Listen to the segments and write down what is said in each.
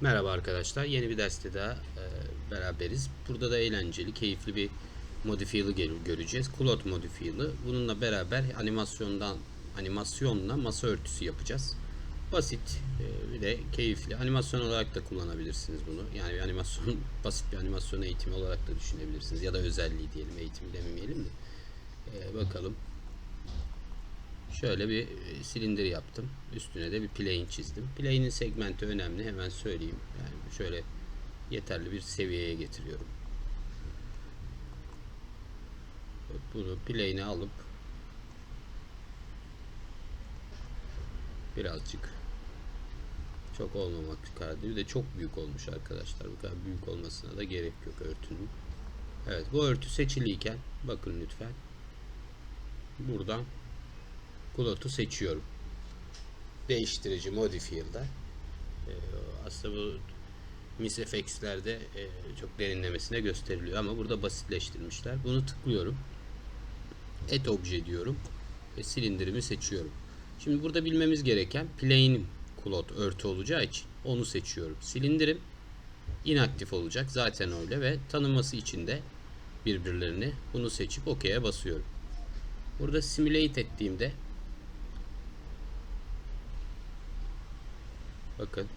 Merhaba arkadaşlar. Yeni bir derste daha e, beraberiz. Burada da eğlenceli, keyifli bir modifiyeli göreceğiz. Cloud modifiyeli. Bununla beraber animasyondan animasyonla masa örtüsü yapacağız. Basit e, bir keyifli. Animasyon olarak da kullanabilirsiniz bunu. Yani bir animasyon basit bir animasyon eğitimi olarak da düşünebilirsiniz ya da özelliği diyelim. Eğitimi demeyelim de. E, bakalım. Şöyle bir e, silindir yaptım. Üstüne de bir plane çizdim. Plane'in segmenti önemli. Hemen söyleyeyim. Yani şöyle yeterli bir seviyeye getiriyorum. Bunu plane'e alıp birazcık çok olmamak kaydıyla de çok büyük olmuş arkadaşlar. Bu kadar büyük olmasına da gerek yok örtünün. Evet bu örtü seçiliyken bakın lütfen buradan Kulot'u seçiyorum. Değiştirici modifier'da. Ee, aslında bu Miss FX'lerde e, çok derinlemesine gösteriliyor ama burada basitleştirmişler. Bunu tıklıyorum. Et obje diyorum ve silindirimi seçiyorum. Şimdi burada bilmemiz gereken plane'im kulot örtü olacağı için onu seçiyorum. Silindirim inaktif olacak zaten öyle ve tanıması için de birbirlerini bunu seçip OK'ye basıyorum. Burada simulate ettiğimde Bakın.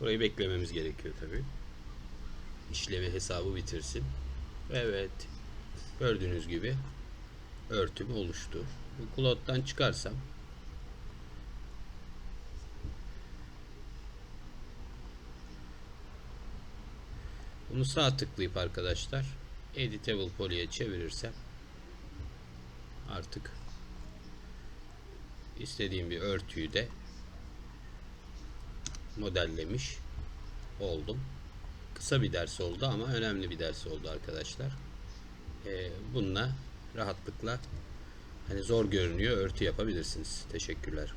Burayı beklememiz gerekiyor tabi. İşlevi hesabı bitirsin. Evet. Gördüğünüz gibi örtüm oluştu. Bu Cloud'dan çıkarsam Bunu sağ tıklayıp arkadaşlar Editable Poly'e çevirirsem artık istediğim bir örtüyü de modellemiş oldum. Kısa bir ders oldu ama önemli bir ders oldu arkadaşlar. Ee, bununla rahatlıkla hani zor görünüyor örtü yapabilirsiniz. Teşekkürler.